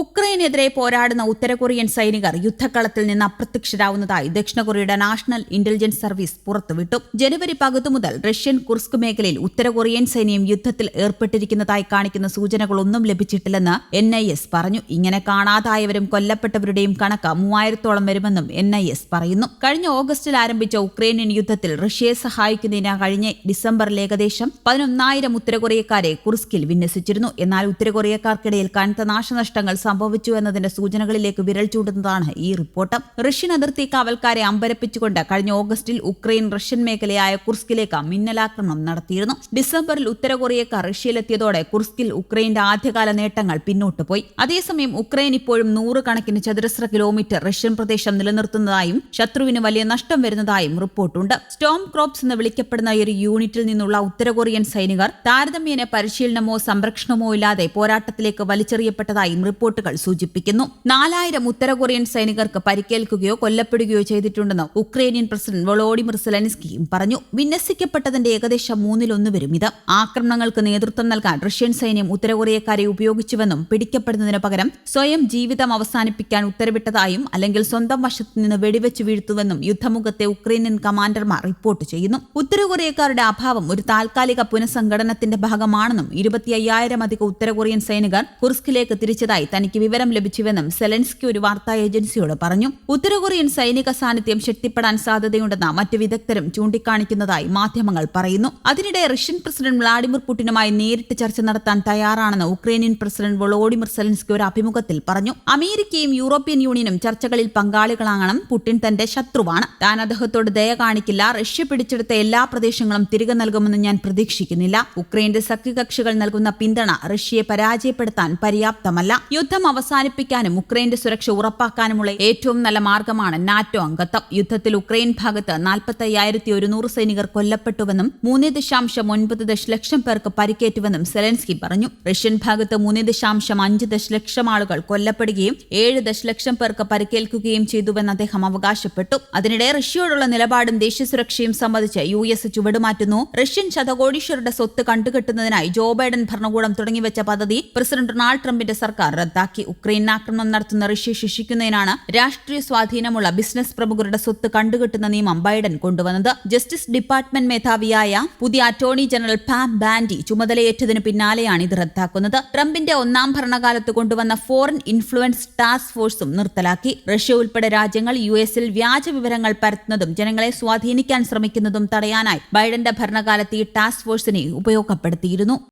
ഉക്രൈനെതിരെ പോരാടുന്ന ഉത്തര കൊറിയൻ സൈനികർ യുദ്ധക്കളത്തിൽ നിന്ന് അപ്രത്യക്ഷരാവുന്നതായി ദക്ഷിണ കൊറിയയുടെ നാഷണൽ ഇന്റലിജൻസ് സർവീസ് പുറത്തുവിട്ടു. ജനുവരി പകുതി മുതൽ റഷ്യൻ കുർസ്ക് മേഖലയിൽ ഉത്തര കൊറിയൻ സൈന്യം യുദ്ധത്തിൽ ഏർപ്പെട്ടിരിക്കുന്നതായി കാണിക്കുന്ന സൂചനകളൊന്നും ലഭിച്ചിട്ടില്ലെന്ന് എൻ ഐ എസ് പറഞ്ഞു. ഇങ്ങനെ കാണാതായവരും കൊല്ലപ്പെട്ടവരുടെയും കണക്ക് മൂവായിരത്തോളം വരുമെന്നും എൻ ഐ എസ് പറയുന്നു. കഴിഞ്ഞ ഓഗസ്റ്റിൽ ആരംഭിച്ച ഉക്രൈനിയൻ യുദ്ധത്തിൽ റഷ്യയെ സഹായിക്കുന്നതിന് കഴിഞ്ഞ ഡിസംബറിൽ ഏകദേശം പതിനൊന്നായിരം ഉത്തര കൊറിയക്കാരെ കുർസ്കിൽ വിന്യസിച്ചിരുന്നു. എന്നാൽ ഉത്തര കൊറിയക്കാർക്കിടയിൽ കനത്ത നാശനഷ്ടങ്ങൾ സംഭവിച്ചു എന്നതിന്റെ സൂചനകളിലേക്ക് വിരൽ ചൂണ്ടുന്നതാണ് ഈ റിപ്പോർട്ട്. റഷ്യൻ അതിർത്തി കാവൽക്കാരെ അമ്പരപ്പിച്ചുകൊണ്ട് കഴിഞ്ഞ ഓഗസ്റ്റിൽ ഉക്രൈൻ റഷ്യൻ മേഖലയായ കുർസ്കിലേക്ക് മിന്നലാക്രമണം നടത്തിയിരുന്നു. ഡിസംബറിൽ ഉത്തര കൊറിയക്കാർ റഷ്യയിലെത്തിയതോടെ കുർസ്കിൽ ഉക്രൈന്റെ ആദ്യകാല നേട്ടങ്ങൾ പിന്നോട്ട് പോയി. അതേസമയം ഉക്രൈൻ ഇപ്പോഴും നൂറുകണക്കിന് ചതുരശ്ര കിലോമീറ്റർ റഷ്യൻ പ്രദേശം നിലനിർത്തുന്നതായും ശത്രുവിന് വലിയ നഷ്ടം വരുന്നതായും റിപ്പോർട്ടുണ്ട്. സ്റ്റോം ക്രോപ്സ് എന്ന് വിളിക്കപ്പെടുന്ന ഒരു യൂണിറ്റിൽ നിന്നുള്ള ഉത്തര കൊറിയൻ സൈനികർ താരതമ്യേന പരിശീലനമോ സംരക്ഷണമോ ഇല്ലാതെ പോരാട്ടത്തിലേക്ക് വലിച്ചെറിയപ്പെട്ടതായും റിപ്പോർട്ടുകൾ സൂചിപ്പിക്കുന്നു. നാലായിരം ഉത്തര കൊറിയൻ സൈനികർക്ക് പരിക്കേൽക്കുകയോ കൊല്ലപ്പെടുകയോ ചെയ്തിട്ടുണ്ടെന്ന് ഉക്രൈനിയൻ പ്രസിഡന്റ് വൊളോഡിമിർ സെലൻസ്കിയും പറഞ്ഞു. വിന്യസിക്കപ്പെട്ടതിന്റെ ഏകദേശം മൂന്നിലൊന്ന് വരും ഇത്. ആക്രമണങ്ങൾക്ക് നേതൃത്വം നൽകാൻ റഷ്യൻ സൈന്യം ഉത്തര കൊറിയക്കാരെ ഉപയോഗിച്ചുവെന്നും പിടിക്കപ്പെടുന്നതിന് പകരം സ്വയം ജീവിതം അവസാനിപ്പിക്കാൻ ഉത്തരവിട്ടതായും അല്ലെങ്കിൽ സ്വന്തം വശത്ത് നിന്ന് വെടിവെച്ച് വീഴ്ത്തുവെന്നും യുദ്ധമുഖത്തെ ഉക്രൈനിയൻ കമാൻഡർമാർ റിപ്പോർട്ട് ചെയ്യുന്നു. ഉത്തര കൊറിയക്കാരുടെ അഭാവം ഒരു താൽക്കാലിക പുനഃസംഘടനത്തിന്റെ ഭാഗമാണെന്നും ഇരുപത്തി അയ്യായിരം അധികം ഉത്തര കൊറിയൻ സൈനികർ കുർസ്കിലേക്ക് തിരിച്ചതായി തനിക്ക് വിവരം ലഭിച്ചുവെന്നും സെലൻസ്കി ഒരു വാർത്താ ഏജൻസിയോട് പറഞ്ഞു. ഉത്തര കൊറിയൻ സൈനിക സാന്നിധ്യം ശക്തിപ്പെടാൻ സാധ്യതയുണ്ടെന്ന് മറ്റു വിദഗ്ധരും ചൂണ്ടിക്കാണിക്കുന്നതായി മാധ്യമങ്ങൾ പറയുന്നു. അതിനിടെ റഷ്യൻ പ്രസിഡന്റ് വ്ളാഡിമിർ പുടിനുമായി നേരിട്ട് ചർച്ച നടത്താൻ തയ്യാറാണെന്ന് ഉക്രൈനിയൻ പ്രസിഡന്റ് വൊളോഡിമിർ സെലൻസ്കി ഒരു അഭിമുഖത്തിൽ പറഞ്ഞു. അമേരിക്കയും യൂറോപ്യൻ യൂണിയനും ചർച്ചകളിൽ പങ്കാളികളാകണം പുടിൻ തന്റെ ശത്രുവാണ്. താൻ അദ്ദേഹത്തോട് ദയ കാണിക്കില്ല. റഷ്യ പിടിച്ചെടുത്ത എല്ലാ പ്രദേശങ്ങളും തിരികെ നൽകുമെന്ന് ഞാൻ പ്രതീക്ഷിക്കുന്നില്ല. ഉക്രൈന്റെ സഖ്യകക്ഷികൾ നൽകുന്ന പിന്തുണ റഷ്യയെ പരാജയപ്പെടുത്താൻ പര്യാപ്തമല്ല. യുദ്ധം അവസാനിപ്പിക്കാനും ഉക്രൈന്റെ സുരക്ഷ ഉറപ്പാക്കാനുമുള്ള ഏറ്റവും നല്ല മാർഗമാണ് നാറ്റോ അംഗത്വം. യുദ്ധത്തിൽ ഉക്രൈൻ ഭാഗത്ത് നാൽപ്പത്തി അയ്യായിരത്തി ഒരുന്നൂറ് സൈനികർ കൊല്ലപ്പെട്ടുവെന്നും മൂന്ന് ദശാംശം ഒൻപത് ദശലക്ഷം പേർക്ക് പരിക്കേറ്റുവെന്നും സെലൻസ്കി പറഞ്ഞു. റഷ്യൻ ഭാഗത്ത് മൂന്ന് ദശാംശം അഞ്ച് ദശലക്ഷം ആളുകൾ കൊല്ലപ്പെടുകയും ഏഴ് ദശലക്ഷം പേർക്ക് പരിക്കേൽക്കുകയും ചെയ്തുവെന്ന് അദ്ദേഹം അവകാശപ്പെട്ടു. അതിനിടെ റഷ്യയോടുള്ള നിലപാടും ദേശീയ സുരക്ഷയും സംബന്ധിച്ച് യു എസ് ചുവടുമാറ്റുന്നു. റഷ്യൻ ശതകോടീശ്വരുടെ സ്വത്ത് കണ്ടുകെട്ടുന്നതിനായി ജോ ബൈഡൻ ഭരണകൂടം തുടങ്ങിവെച്ച പദ്ധതി പ്രസിഡന്റ് ഡൊണാൾഡ് ട്രംപിന്റെ സർക്കാർ റദ്ദാക്കി. ഉക്രൈൻ ആക്രമണം നടത്തുന്ന റഷ്യ ശിക്ഷിക്കുന്നതിനാണ് രാഷ്ട്രീയ സ്വാധീനമുള്ള ബിസിനസ് പ്രമുഖരുടെ സ്വത്ത് കണ്ടുകെട്ടുന്ന നിയമം ബൈഡൻ കൊണ്ടുവന്നത്. ജസ്റ്റിസ് ഡിപ്പാർട്ട്മെന്റ് മേധാവിയായ പുതിയ അറ്റോർണി ജനറൽ പാം ബാൻഡി ചുമതലയേറ്റതിന് പിന്നാലെയാണ് ഇത് റദ്ദാക്കുന്നത്. ട്രംപിന്റെ ഒന്നാം ഭരണകാലത്ത് കൊണ്ടുവന്ന ഫോറിൻ ഇൻഫ്ലുവൻസ് ടാസ്ക് ഫോഴ്സും നിർത്തലാക്കി. റഷ്യ ഉൾപ്പെടെ രാജ്യങ്ങൾ യു എസിൽ വ്യാജ വിവരങ്ങൾ പരത്തുന്നതും ജനങ്ങളെ സ്വാധീനിക്കാൻ ശ്രമിക്കുന്നതും തടയാനായി ബൈഡന്റെ ഭരണകാലത്ത് ഈ ടാസ്ക് ഫോഴ്സിനെ ഉപയോഗപ്പെടുത്തിയിരുന്നു.